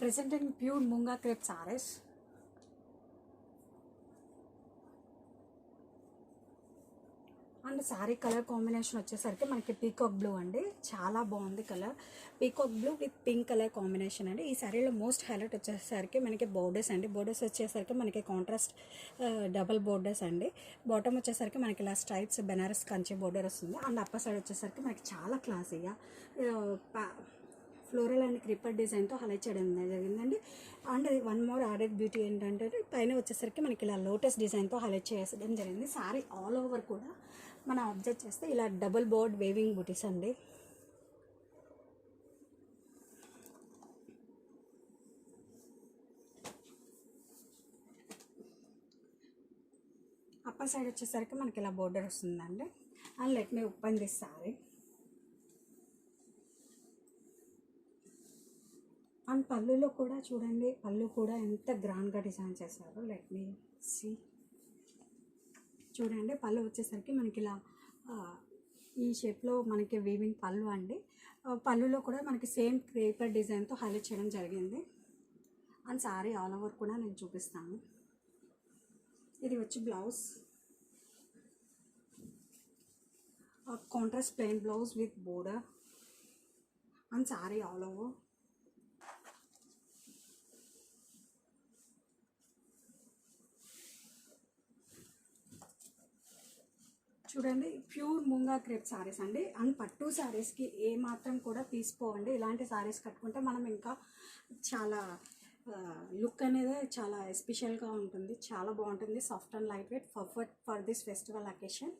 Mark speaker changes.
Speaker 1: presenting pure munga crepe sarees and sari colour combination వచ్చేసరికి మనకి peacock blue అండి. చాలా బాగుంది colour. Peacock blue with pink colour combination అండి. ఈ శారీలో మోస్ట్ హైలైట్ వచ్చేసరికి మనకి బోర్డర్స్ అండి. బోర్డర్స్ వచ్చేసరికి మనకి కాంట్రాస్ట్ డబల్ బోర్డర్స్ అండి. బాటమ్ వచ్చేసరికి మనకి ఇలా స్ట్రైప్స్ బెనారస్ కంచి బోర్డర్ వస్తుంది. అండ్ అప్పర్ సైడ్ వచ్చేసరికి మనకి చాలా క్లాసీగా ఫ్లోరల్ అండ్ క్రిపర్ డిజైన్తో హైలైట్ చేయడం జరిగిందండి. And one more added beauty ఏంటంటే పైన వచ్చేసరికి మనకి ఇలా లోటస్ డిజైన్తో హైలైట్ చేయడం జరిగింది. సారీ ఆల్ ఓవర్ కూడా మనం అబ్జర్వ్ చేస్తే ఇలా డబుల్ బోర్డ్ వేవింగ్ బూటీస్ అండి. అప్పర్ సైడ్ వచ్చేసరికి మనకి ఇలా బోర్డర్ వస్తుందండి. And let me open this sari. And పళ్ళులో కూడా చూడండి పళ్ళు కూడా ఎంత గ్రాండ్గా డిజైన్ చేశారో లెట్ మీ సి చూడండి పళ్ళు వచ్చేసరికి మనకి ఇలా ఈ షేప్లో మనకి వీవింగ్ పళ్ళు అండి. పళ్ళులో కూడా మనకి సేమ్ క్రేపర్ డిజైన్తో హైలైట్ చేయడం జరిగింది. అండ్ సారీ ఆల్ ఓవర్ కూడా నేను చూపిస్తాను. ఇది వచ్చి blouse contrast plain blouse with border and sari all over చూడండి ప్యూర్ ముంగా క్రేప్ సారీస్ అండి. అండ్ పట్టు సారీస్కి ఏ మాత్రం కూడా తీసుకోవండి. ఇలాంటి సారీస్ కట్టుకుంటే మనం ఇంకా చాలా లుక్ అనేది చాలా ఎస్పెషల్గా ఉంటుంది. చాలా బాగుంటుంది. Soft and light weight perfect for this festival occasion